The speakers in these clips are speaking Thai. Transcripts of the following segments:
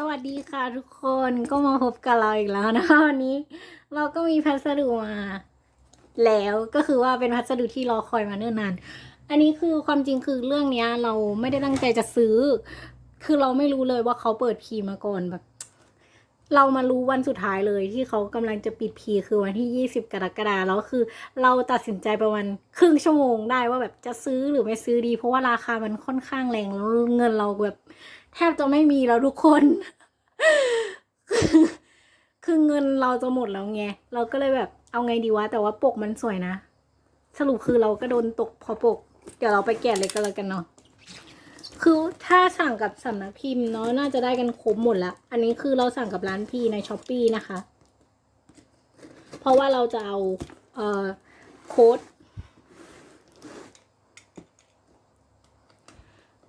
สวัสดีค่ะทุกคนก็มาพบกับเราอีกแล้วนะคะวันนี้ เราก็มีพัสดุมา แล้วก็คือว่าเป็นพัสดุที่รอคอยมาเนิ่นนาน อันนี้คือความจริงคือเรื่องเนี้ย เราไม่ได้ตั้งใจจะซื้อ คือเราไม่รู้เลยว่าเขาเปิดพีมาก่อนแบบ เรามารู้วันสุดท้ายเลยที่เขากำลังจะปิดพีคือวันที่ยี่สิบกรกฎาคมแล้วคือ เราตัดสินใจประมาณครึ่งชั่วโมงได้ว่าแบบจะซื้อหรือไม่ซื้อดี เพราะว่าราคามันค่อนข้างแรงแล้วเงินเราแบบ แทบจะไม่มีแล้วทุกคน คือเงินเราจะหมดแล้วไง เราก็เลยแบบเอาไงดีวะ แต่ว่าปกมันสวยนะ สรุปคือเราก็โดนตกพอปก เดี๋ยวเราไปแกะเลยก็แล้วกันเนาะ คือถ้าสั่งกับสำนักพิมพ์เนาะน่าจะได้กันครบหมดละ อันนี้คือเราสั่งกับร้านพี่ในช้อปปีนะคะ เพราะว่าเราจะเอาเอ่อโค้ด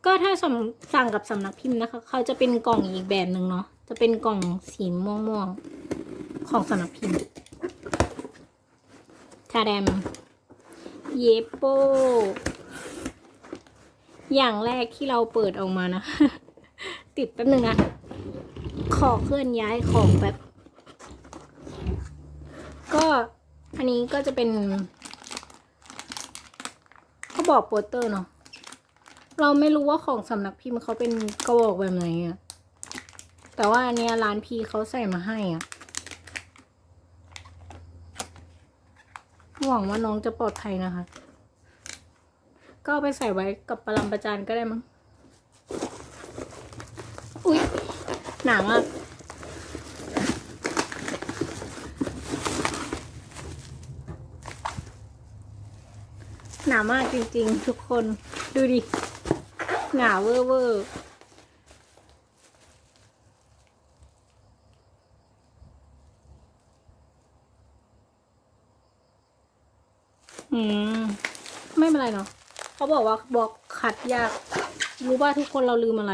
ก็ถ้าสำสั่งกับสำนักพิมพ์นะคะ เขาจะเป็นกล่องอีกแบบหนึ่งเนาะจะเป็นกล่องสีม่วงม่วงๆของสำนักพิมพ์ทาแดมเยโป อย่างแรกที่เราเปิดออกมานะ ติดแป๊บนึงนะ ขอเคลื่อนย้ายของแบบ ก็อันนี้ก็จะเป็น เขาบอกโปสเตอร์เนาะ เราไม่รู้ว่าของสำนักพิมพ์เขาเป็นกระบอกแบบไหนอะแต่ว่าอันเนี้ยร้านพีเขาใส่มาให้อะหวังว่าน้องจะปลอดภัยนะคะ ก็ไปใส่ไว้กับปรำประจานก็ได้มั้ง อุ๊ยหนามากหนามากจริงๆ ทุกคนดูดิ หนาเวอร์เวอร์อืม ไม่เป็นไรเนาะเขาบอกว่าบอกขัดยาก รู้ว่าทุกคนเราลืมอะไร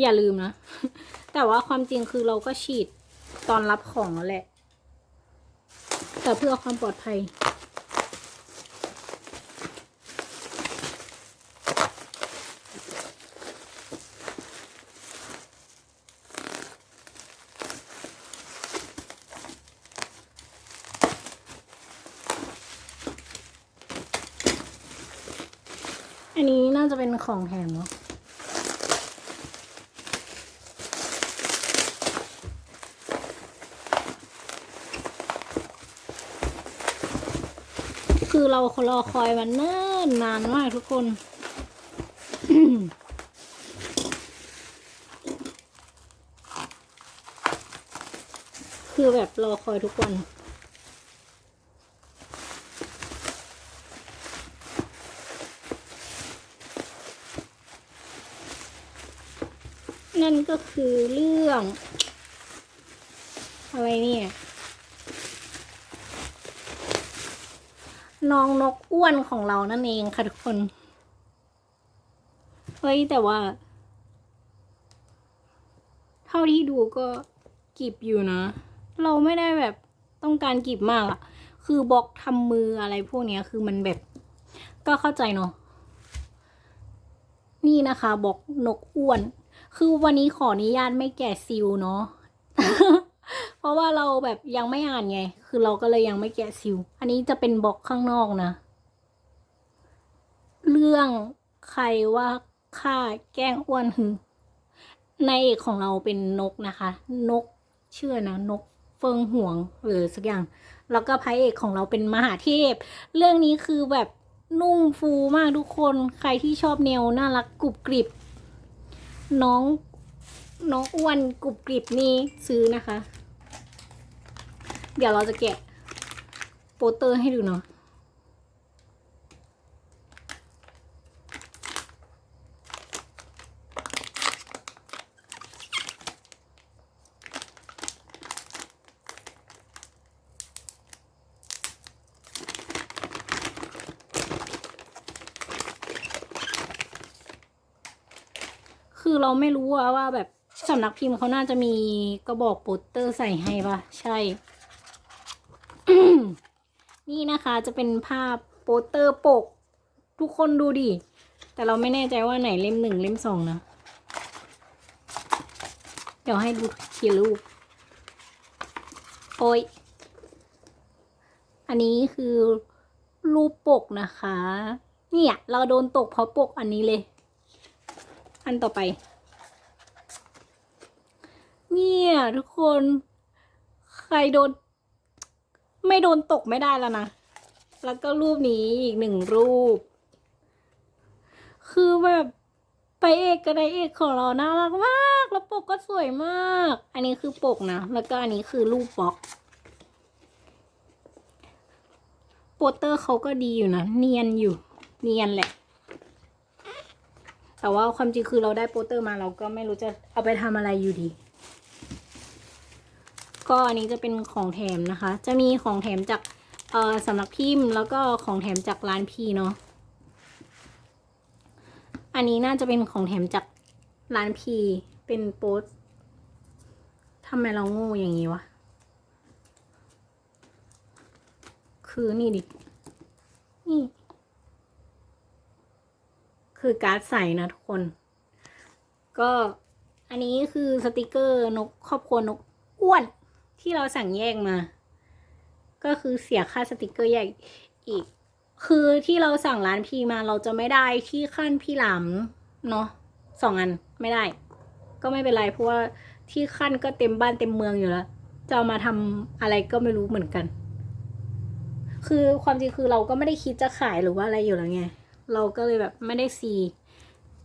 อย่าลืมนะ แต่ว่าความจริงคือเราก็ฉีดตอนรับของแล้วแหละ แต่เพื่อความปลอดภัย จะเป็นของแถมเนาะคือเรารอคอยมันเนิ่นนานมากทุกคนคือแบบรอคอยทุกวัน นั่นก็คือเรื่อง อะไรเนี่ยน้องนกอ้วนของเรานั่นเองค่ะทุกคน เฮ้ย แต่ว่า เท่าที่ดูก็กีบอยู่นะ เราไม่ได้แบบต้องการกีบมากอะคือบล็อกทำมืออะไรพวกเนี้ย คือมันแบบ ก็เข้าใจเนาะนี่นะคะบล็อกนกอ้วน คือวันนี้ขออนุญาตไม่แกะซิลเนาะ เพราะว่าเราแบบยังไม่อ่านไง คือเราก็เลยยังไม่แกะซิล อันนี้จะเป็นบล็อกข้างนอกนะ เรื่องใครว่าข้าแกล้งอ้วนหือ ในเอกของเราเป็นนกนะคะ นกเชื่อนะนกเฟิงห่วงหรือสักอย่าง แล้วก็พระเอกของเราเป็นมหาเทพ เรื่องนี้คือแบบนุ่มฟูมากทุกคน ใครที่ชอบแนวน่ารักกรุบกริบ น้องน้องอ้วนกรุบกริบนี่ซื้อนะคะ เดี๋ยวเราจะแกะโปสเตอร์ให้ดูเนาะ คือเราไม่รู้ว่าว่าแบบสำนักพิมพ์เขาน่าจะมีกระบอกโปสเตอร์ใส่ให้ปะใช่ นี่นะคะจะเป็นภาพโปสเตอร์ปก ทุกคนดูดิ แต่เราไม่แน่ใจว่าไหนเล่มหนึ่งเล่มสองนะ เดี๋ยวให้ดูทีรูปโอ้ย อันนี้คือรูปปกนะคะ เนี่ย เราโดนตกเพราะปกอันนี้เลย อันต่อไป เนี่ยทุกคน ใครโดน ไม่โดนตกไม่ได้แล้วนะ แล้วก็รูปนี้อีกหนึ่งรูป คือแบบไปเอกกับนายเอกของเราน่ารักมาก แล้วปกก็สวยมาก อันนี้คือปกนะ แล้วก็อันนี้คือรูปบล็อกโปสเตอร์เขาก็ดีอยู่นะ เนียนอยู่ เนียนแหละ แต่ว่าความจริงคือเราได้โปสเตอร์มาเราก็ไม่รู้จะเอาไปทำอะไรอยู่ดี ก็อันนี้จะเป็นของแถมนะคะ จะมีของแถมจากเอ่อสำนักพิมพ์ แล้วก็ของแถมจากร้านพีเนาะ อันนี้น่าจะเป็นของแถมจากร้านพีเป็นโปสทำไมเราโง่อย่างนี้วะ คือนี่ดิ นี่ คือการ์ดใส่นะทุกคน ก็อันนี้คือสติกเกอร์นกครอบครัวนกอ้วนที่เราสั่งแยกมา ก็คือเสียค่าสติกเกอร์แยกอีก คือที่เราสั่งร้านพีมาเราจะไม่ได้ที่ขั้นพี่หลามเนาะสองอันไม่ได้ ก็ไม่เป็นไรเพราะว่าที่ขั้นก็เต็มบ้านเต็มเมืองอยู่แล้วจะามาทำอะไรก็ไม่รู้เหมือนกัน คือความจริงคือเราก็ไม่ได้คิดจะขายหรือว่าอะไรอยู่แล้วไง เราก็เลยแบบไม่ได้ซี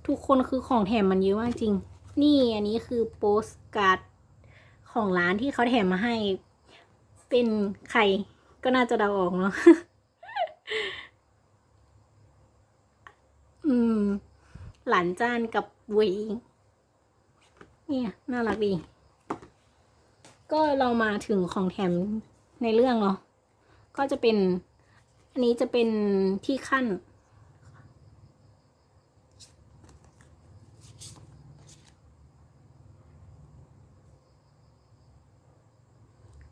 ทุกคนคือของแถมมันเยอะมากจริง นี่อันนี้คือโปสการ์ดของร้านที่เขาแถมมาให้ เป็นใครก็น่าจะเดาออกเนาะอืม หลานจ้านกับเวยอิงเนี่ยน่ารักดี ก็เรามาถึงของแถมในเรื่องเนาะก็จะเป็น อันนี้จะเป็นที่ขั้น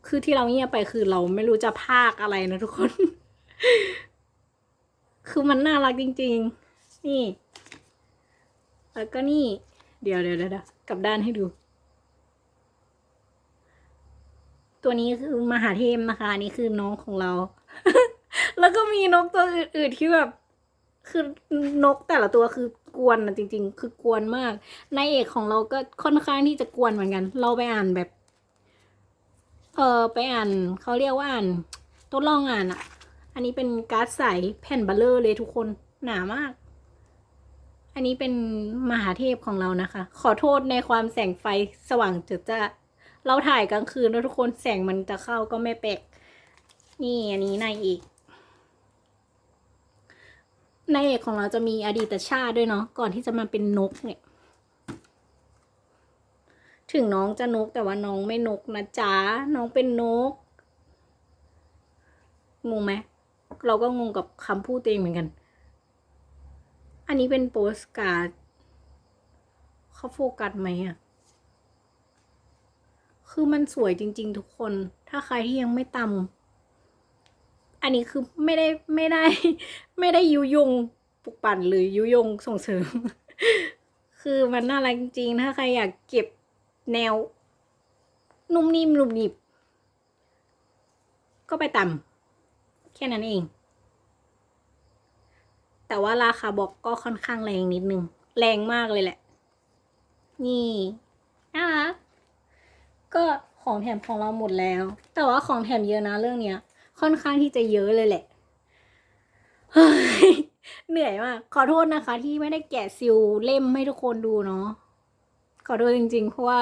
คือที่เราเงียบไปคือเราไม่รู้จะพากอะไรนะทุกคน คือมันน่ารักจริง ๆ นี่ แล้วก็นี่ เดี๋ยวเดี๋ยวเดี๋ยวกลับด้านให้ดู ตัวนี้คือมหาเทพนะคะนนี้คือน้องของเรา แล้วก็มีนกตัวอื่นๆที่แบบ คือนกแต่ละตัวคือกวนนะจริง ๆ คือกวนมากนายเอกของเราก็ค่อนข้างที่จะกวนเหมือนกัน เราไปอ่านแบบ เออไปอ่านเขาเรียกว่าอ่านทดลองอ่านอะอันนี้เป็นการ์ดใสแผ่นบัลเลอร์เลยทุกคนหนามาก อันนี้เป็นมหาเทพของเรานะคะ ขอโทษในความแสงไฟสว่างจิดจ้าเราถ่ายกลางคืนแล้วทุกคนแสงมันจะเข้าก็ไม่แปลกนี่อันนี้นายเอกนายเอกของเราจะมีอดีตชาติด้วยเนาะก่อนที่จะมาเป็นนกเนี่ย ถึงน้องจะนกแต่ว่าน้องไม่นกนะจ๊ะน้องเป็นนก งงไหมเราก็งงกับคำพูดตัวเองเหมือนกัน อันนี้เป็นโปสการ์ดเขาโฟกัสไหมอะคือมันสวยจริง ๆ ทุกคน ถ้าใครที่ยังไม่ตำอันนี้คือไม่ได้ไม่ได้ ไม่ได้ยุยงปลุกปั่นหรือยุยงส่งเสริม คือมันน่ารักจริงๆ ถ้าใครอยากเก็บ แนว นุ่มนิ่มนุ่มหนิบ ก็ไปต่ำแค่นั้นเอง แต่ว่าราคาบอกก็ค่อนข้างแรงนิดนึง แรงมากเลยแหละ นี่น่ารักก็ของแถมของเราหมดแล้ว แต่ว่าของแถมเยอะนะเรื่องเนี้ย ค่อนข้างที่จะเยอะเลยแหละเหนื่อยมาก ขอโทษนะคะที่ไม่ได้แกะซิลเล่มให้ทุกคนดูเนาะ ขอโทษจริง ๆ เพราะว่า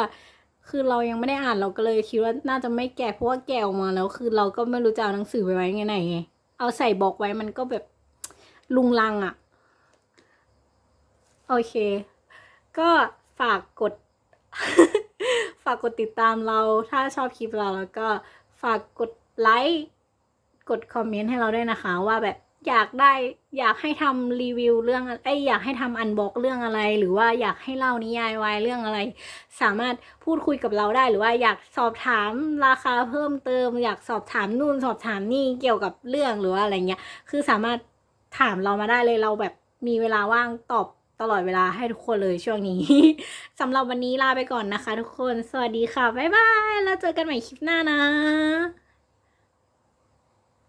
คือเรายังไม่ได้อ่านเราก็เลยคิดว่าน่าจะไม่แกะเพราะว่าแกะออกมาแล้ว คือเราก็ไม่รู้จะเอาหนังสือไปไว้ไงไหนไงเอาใส่บอกไว้มันก็แบบลุงลังอะ่ะ โอเค ก็ฝากกด ฝากกดติดตามเรา ถ้าชอบคลิปเราแล้วก็ฝากกดไลค์กดคอมเมนต์ให้เราด้วยนะคะว่าแบบ อยากได้อยากให้ทำรีวิวเรื่องไอ้อยากให้ทำอันบอกเรื่องอะไร หรือว่าอยากให้เล่านิยายวายเรื่องอะไร สามารถพูดคุยกับเราได้หรือว่าอยากสอบถามราคาเพิ่มเติม อยากสอบถามนู่นสอบถามนี่เกี่ยวกับเรื่องหรือว่าอะไรเงี้ยคือสามารถถามเรามาได้เลยเราแบบมีเวลาว่างตอบตลอดเวลาให้ทุกคนเลยช่วงนี้ สำหรับวันนี้ลาไปก่อนนะคะ ทุกคน สวัสดีค่ะ บ๊ายบาย แล้วเจอกันใหม่คลิปหน้านะ